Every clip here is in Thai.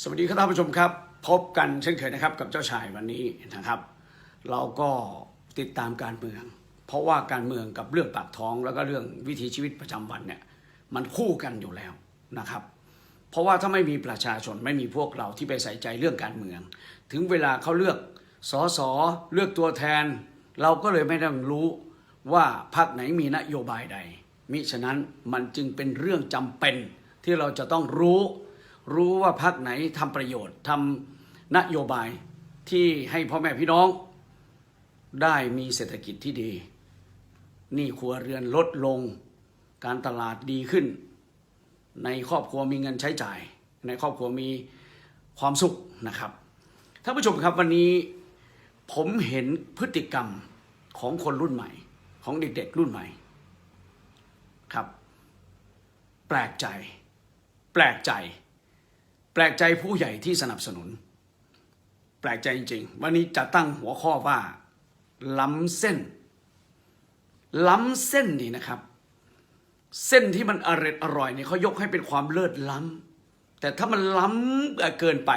สวัสดีครับท่านผู้ชมครับ พบกันเช่นเคยนะครับกับเจ้าชายวันนี้นะครับ เราก็ติดตามการเมือง เพราะว่าการเมืองกับเรื่องปากท้องแล้วก็เรื่องวิถีชีวิตประจำวันเนี่ยมันคู่กันอยู่แล้วนะครับ เพราะว่าถ้าไม่มีประชาชนไม่มีพวกเราที่ไปใส่ใจเรื่องการเมือง ถึงเวลาเขาเลือกสอสอเลือกตัวแทน เราก็เลยไม่ต้องรู้ว่าพรรคไหนมีนโยบายใด มิฉะนั้นมันจึงเป็นเรื่องจำเป็นที่เราจะต้องรู้ รู้ว่าพรรคไหนทำประโยชน์ทำนโยบายที่ให้พ่อแม่พี่น้อง ได้มีเศรษฐกิจที่ดีหนี้ครัวเรือนลดลง การตลาดดีขึ้น ในครอบครัวมีเงินใช้จ่าย ในครอบครัวมีความสุขนะครับท่านผู้ชมครับวันนี้ผมเห็นพฤติกรรมของคนรุ่นใหม่ ของเด็กๆ รุ่นใหม่ครับ แปลกใจ แปลกใจ แปลกใจผู้ใหญ่ที่สนับสนุน แปลกใจจริง ๆ วันนี้จะตั้งหัวข้อว่า ล้ำเส้น ล้ำเส้นนี่นะครับ เส้นที่มันอร่อยอร่อยเนี่ยเขายกให้เป็นความเลิศล้ำแต่ถ้ามันล้ำเกินไป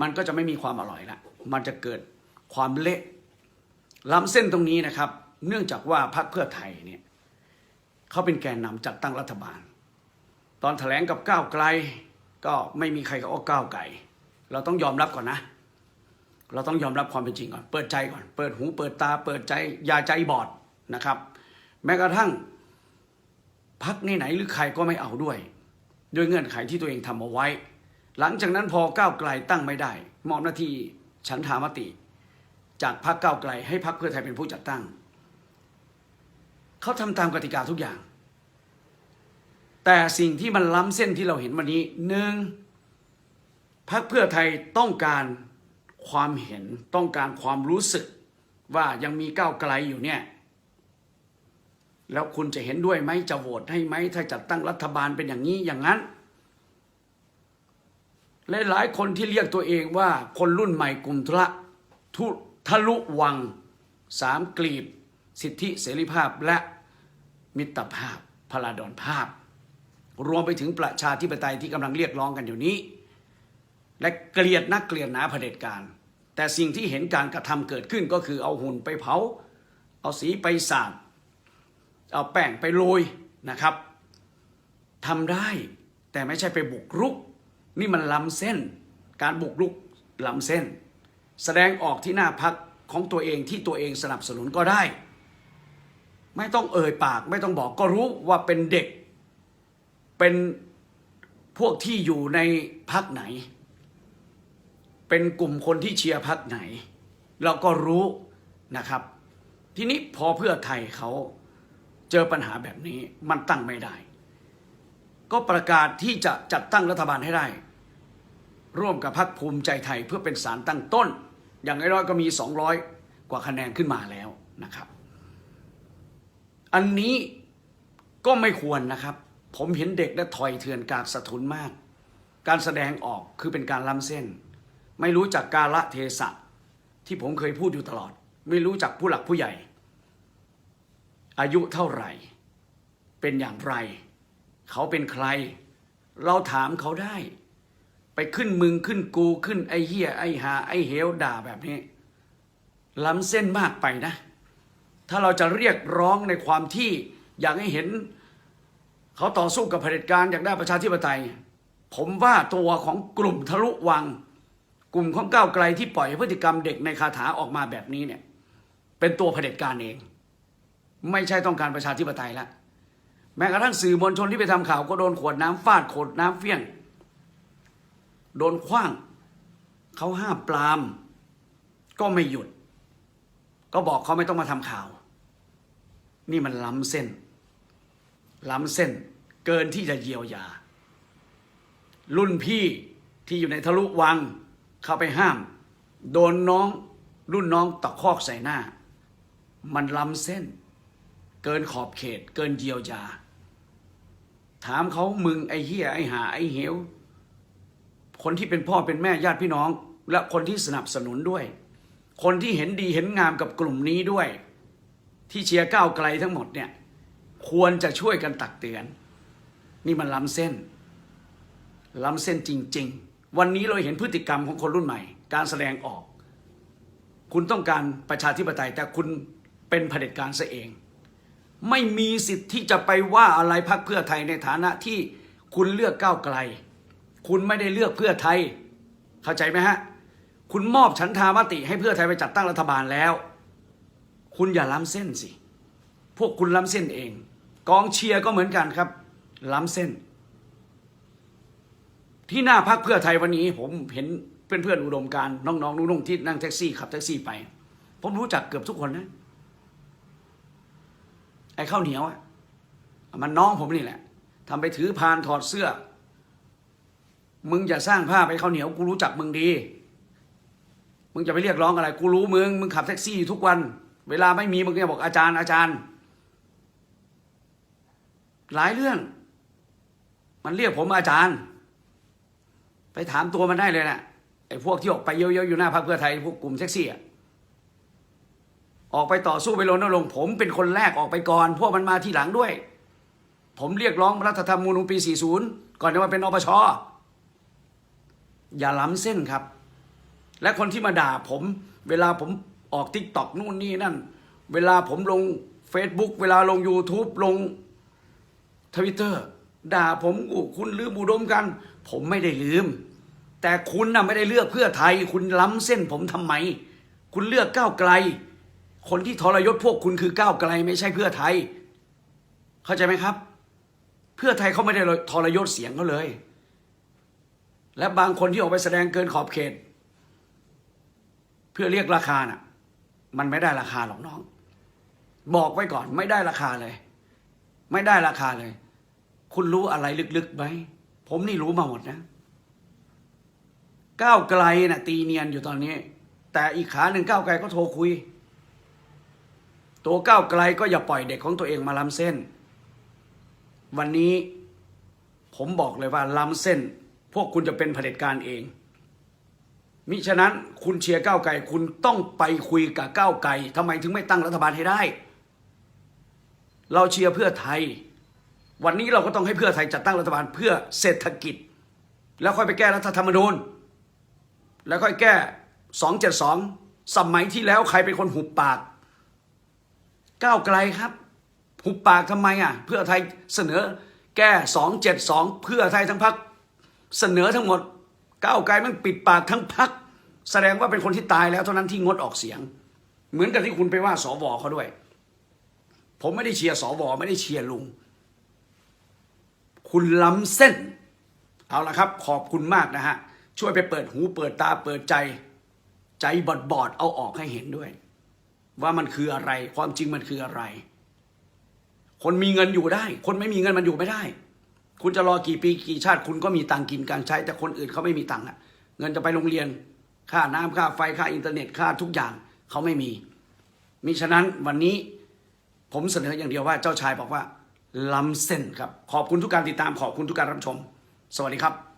มันก็จะไม่มีความอร่อยละมันจะเกิดความเละล้ำเส้นตรงนี้นะครับ เนื่องจากว่าพรรคเพื่อไทยเนี่ยเขาเป็นแกนนำจัดตั้งรัฐบาล ตอนแถลงกับก้าวไกล ก็ไม่มีใครเขาเก้าวไกลเราต้องยอมรับก่อนนะ เราต้องยอมรับความเป็นจริงก่อน เปิดใจก่อน เปิดหูเปิดตา เปิดใจ อย่าใจบอดนะครับ แม้กระทั่งพักไหนๆหรือใครก็ไม่เอาด้วย ด้วยเงื่อนไขที่ตัวเองทำเอาไว้ หลังจากนั้นพอก้าวไกลตั้งไม่ได้ มอบหน้าที่ฉันทามติ จากพรรคก้าวไกลให้พรรคเพื่อไทยเป็นผู้จัดตั้ง เขาทำตามกติกาทุกอย่าง แต่สิ่งที่มันล้ำเส้นที่เราเห็นวันนี้หนึ่งพรรคเพื่อไทยต้องการความเห็นต้องการความรู้สึกว่ายังมีก้าวไกลอยู่เนี่ย แล้วคุณจะเห็นด้วยไหมจะโหวตให้ไหม ถ้าจัดตั้งรัฐบาลเป็นอย่างนี้อย่างนั้นและหลายคนที่เรียกตัวเองว่าคนรุ่นใหม่กลุ่มทุละทุทะลุวังสามกลีบ สิทธิเสรีภาพและมิตรภาพพลาดอนภาพ รวมไปถึงประชาธิปไตยที่กำลังเรียกร้องกันอยู่นี้ และเกลียดนักเกลียดหนาเผด็จการ แต่สิ่งที่เห็นการกระทำเกิดขึ้นก็คือเอาหุ่นไปเผา เอาสีไปสาดเอาแป้งไปโรยนะครับทำได้แต่ไม่ใช่ไปบุกรุก นี่มันล้ำเส้น การบุกรุกล้ำเส้น แสดงออกที่หน้าพักของตัวเองที่ตัวเองสนับสนุนก็ได้ ไม่ต้องเอ่ยปากไม่ต้องบอกก็รู้ว่าเป็นเด็ก เป็นพวกที่อยู่ในพักไหน เป็นกลุ่มคนที่เชียร์พักไหน เราก็รู้นะครับ ทีนี้พอเพื่อไทยเขาเจอปัญหาแบบนี้มันตั้งไม่ได้ ก็ประกาศที่จะจัดตั้งรัฐบาลให้ได้ ร่วมกับพรรคภูมิใจไทยเพื่อเป็นสารตั้งต้น อย่างน้อยก็มี 200 กว่าคะแนนขึ้นมาแล้วนะครับ อันนี้ก็ไม่ควรนะครับ ผมเห็นเด็กและถอยเถื่อนกากสะทุนมาก การแสดงออกคือเป็นการล้ำเส้น ไม่รู้จักกาละเทศะที่ผมเคยพูดอยู่ตลอด ไม่รู้จักผู้หลักผู้ใหญ่ อายุเท่าไหร่ เป็นอย่างไร เขาเป็นใคร เราถามเขาได้ ไปขึ้นมึงขึ้นกูขึ้นไอเฮียไอหาไอเหวด่าแบบนี้ ล้ำเส้นมากไปนะ ถ้าเราจะเรียกร้องในความที่อยากให้เห็น เขาต่อสู้กับเผด็จการอยากได้ประชาธิปไตย ผมว่าตัวของกลุ่มทะลุวัง กลุ่มของก้าวไกลที่ปล่อยพฤติกรรมเด็กในคาถาออกมาแบบนี้เนี่ย เป็นตัวเผด็จการเอง ไม่ใช่ต้องการประชาธิปไตยแล้วแม้กระทั่งสื่อมวลชนที่ไปทำข่าวก็โดนขวดน้ำฟาดขวดน้ำเฟี้ยง โดนคว้าง เขาห้ามปราม ก็ไม่หยุด ก็บอกเขาไม่ต้องมาทำข่าว นี่มันล้ำเส้น ล้ำเส้น เกินที่จะเยียวยา รุ่นพี่ที่อยู่ในทะลุวังเข้าไปห้าม โดนน้องรุ่นน้องตะคอกใส่หน้า มันล้ำเส้น เกินขอบเขต เกินเยียวยา ถามเขามึงไอ้เหี้ยไอ้หาไอ้เหว คนที่เป็นพ่อเป็นแม่ญาติพี่น้อง และคนที่สนับสนุนด้วย คนที่เห็นดีเห็นงามกับกลุ่มนี้ด้วย ที่เชียร์ก้าวไกลทั้งหมดเนี่ย ควรจะช่วยกันตักเตือน นี่มันล้ำเส้น ล้ำเส้นจริง ๆ วันนี้เราเห็นพฤติกรรมของคนรุ่นใหม่ การแสดงออก คุณต้องการประชาธิปไตย แต่คุณเป็นเผด็จการซะเอง ไม่มีสิทธิ์ที่จะไปว่าอะไรพักเพื่อไทยในฐานะที่คุณเลือกก้าวไกล คุณไม่ได้เลือกเพื่อไทย เข้าใจไหมฮะ คุณมอบฉันทามติให้เพื่อไทยไปจัดตั้งรัฐบาลแล้ว คุณอย่าล้ำเส้นสิ พวกคุณล้ำเส้นเอง กองเชียร์ก็เหมือนกันครับ ล้ำเส้น ที่หน้าพักเพื่อไทยวันนี้ ผมเห็นเพื่อนๆอุดมการน้องๆนุ่งๆที่นั่งแท็กซี่ขับแท็กซี่ไป ผมรู้จักเกือบทุกคนนะไอ้ข้าวเหนียวอะมันน้องผมนี่แหละทำไปถือพานถอดเสื้อ มึงอย่าสร้างภาพไอ้ข้าวเหนียวกูรู้จักมึงดี มึงจะไปเรียกร้องอะไร กูรู้มึง มึงขับแท็กซี่ทุกวัน เวลาไม่มีมึงจะบอกอาจารย์อาจารย์ หลายเรื่อง มันเรียกผมอาจารย์ ไปถามตัวมันได้เลยนะไอ้พวกที่ออกไปเยอะๆอยู่หน้าพรรคเพื่อไทยพวกกลุ่มแท็กซี่อะออกไปต่อสู้ไปรณรงค์ผมเป็นคนแรกออกไปก่อน พวกมันมาทีหลังด้วย ผมเรียกร้องรัฐธรรมนูญปี 40 ก่อนจะมาเป็นอปชอย่าล้ำเส้นครับ และคนที่มาด่าผมเวลาผมออกทิกตอกนู่นนี่นั่น เวลาผมลง Facebook เวลาลง YouTube ลง ทวิตเตอร์ด่าผมอู้คุณลืมอุดมกัน ผมไม่ได้ลืม แต่คุณน่ะไม่ได้เลือกเพื่อไทย คุณล้ำเส้นผมทำไม คุณเลือกก้าวไกล คนที่ทรยศพวกคุณคือก้าวไกล ไม่ใช่เพื่อไทย เข้าใจไหมครับ เพื่อไทยเขาไม่ได้ทรยศเสียงเขาเลย และบางคนที่ออกไปแสดงเกินขอบเขต เพื่อเรียกราคาน่ะ มันไม่ได้ราคาหรอกน้อง บอกไว้ก่อนไม่ได้ราคาเลย ไม่ได้ราคาเลย คุณรู้อะไรลึกๆไหมผมนี่รู้มาหมดนะ ก้าวไกลน่ะ ตีเนียนอยู่ตอนนี้ แต่อีกขาหนึ่งก้าวไกลก็โทรคุย ตัวก้าวไกลก็อย่าปล่อยเด็กของตัวเองมาล้ำเส้น วันนี้ผมบอกเลยว่าล้ำเส้น พวกคุณจะเป็นเผด็จการเอง มิฉะนั้นคุณเชียร์ก้าวไกล คุณต้องไปคุยกับก้าวไกลทำไมถึงไม่ตั้งรัฐบาลให้ได้ เราเชียร์เพื่อไทย วันนี้เราก็ต้องให้เพื่อไทยจัดตั้งรัฐบาลเพื่อเศรษฐกิจ แล้วค่อยไปแก้รัฐธรรมนูญ แล้วค่อยแก้สองเจ็ดสองสมัยที่แล้วใครเป็นคนหุบปาก ก้าวไกลครับ หุบปากทำไมอะ เพื่อไทยเสนอแก้สองเจ็ดสองเพื่อไทยทั้งพักเสนอทั้งหมด ก้าวไกลมันปิดปากทั้งพัก แสดงว่าเป็นคนที่ตายแล้วเท่านั้นที่งดออกเสียง เหมือนกับที่คุณไปว่าสวเขาด้วย ผมไม่ได้เชียร์สวไม่ได้เชียร์ลุง คุณล้ำเส้น เอาละครับ ขอบคุณมากนะฮะ ช่วยไปเปิดหูเปิดตาเปิดใจ ใจบอดบอดๆเอาออกให้เห็นด้วย ว่ามันคืออะไร ความจริงมันคืออะไร คนมีเงินอยู่ได้ คนไม่มีเงินมันอยู่ไม่ได้ คุณจะรอกี่ปีกี่ชาติ คุณก็มีตังค์กินการใช้ แต่คนอื่นเขาไม่มีตังค์อะเงินจะไปโรงเรียน ค่าน้ำค่าไฟค่าอินเทอร์เน็ตค่าทุกอย่างเขาไม่มีมิฉะนั้นวันนี้ผมเสนออย่างเดียวว่าเจ้าชายบอกว่า ล้ำเส้นครับ ขอบคุณทุกการติดตามขอบคุณทุกการรับชม สวัสดีครับ